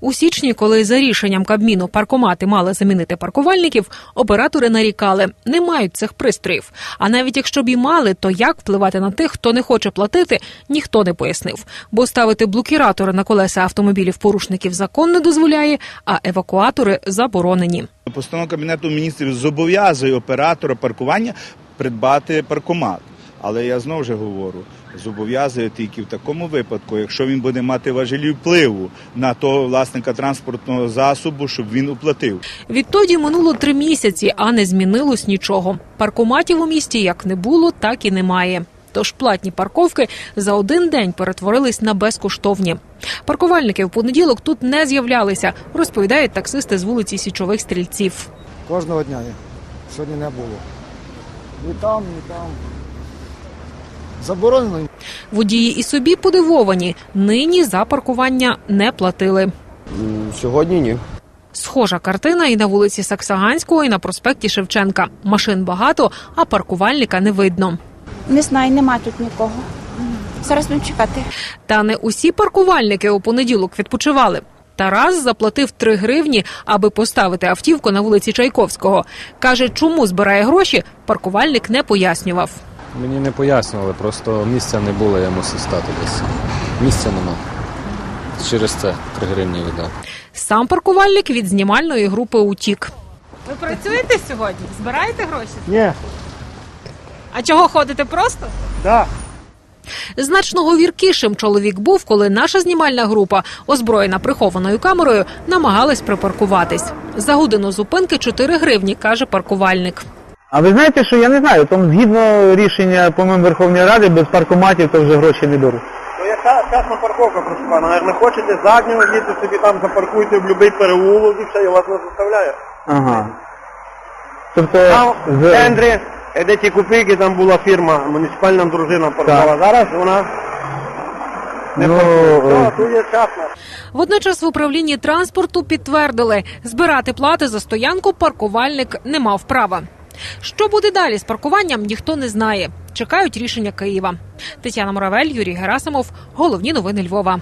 У січні, коли за рішенням Кабміну паркомати мали замінити паркувальників, оператори нарікали, не мають цих пристроїв. А навіть якщо б і мали, то як впливати на тих, хто не хоче платити, ніхто не пояснив. Бо ставити блокіратори на колеса автомобілів порушників закон не дозволяє, а евакуатори заборонені. Постанова Кабінету міністрів зобов'язує оператора паркування придбати паркомат. Але я знову ж говорю, зобов'язує тільки в такому випадку, якщо він буде мати важелі впливу на того власника транспортного засобу, щоб він уплатив. Відтоді минуло три місяці, а не змінилось нічого. Паркоматів у місті як не було, так і немає. Тож платні парковки за один день перетворились на безкоштовні. Паркувальники в понеділок тут не з'являлися, розповідають таксисти з вулиці Січових стрільців. Кожного дня. Сьогодні не було. Ні там, ні там. Заборонено. Водії і собі подивовані. Нині за паркування не платили. Сьогодні ні. Схожа картина і на вулиці Саксаганського, і на проспекті Шевченка. Машин багато, а паркувальника не видно. Не знаю, нема тут нікого. Зараз будемо чекати. Та не усі паркувальники у понеділок відпочивали. Тарас заплатив 3 гривні, аби поставити автівку на вулиці Чайковського. Каже, чому збирає гроші, паркувальник не пояснював. Мені не пояснювали, просто місця не було, я мусив стати десь. Місця нема. Через це 3 гривні віддав. Сам паркувальник від знімальної групи утік. Ви працюєте сьогодні? Збираєте гроші? Ні. А чого ходите просто? Да. Значно говіркішим чоловік був, коли наша знімальна група, озброєна прихованою камерою, намагалась припаркуватись. За годину зупинки 4 гривні, каже паркувальник. А ви знаєте, що я не знаю, там згідно рішення, по-моєму, Верховної Ради, без паркоматів то вже гроші не беруть. То яка частна парковка, прошу пана. Як не хочете заднього їдьте собі там запаркуйте в будь-який переулок і все, я вас не заставляю. Ага. Тобто Там в з... центрі, е, де ті копійки, там була фірма, муніципальна дружина паркувала. Зараз вона не Ну, паркує. е, Все, тут є частна. Водночас в управлінні транспорту підтвердили, збирати плати за стоянку паркувальник не мав права. Що буде далі з паркуванням, ніхто не знає. Чекають рішення Києва. Тетяна Муравель, Юрій Герасимов. Головні новини Львова.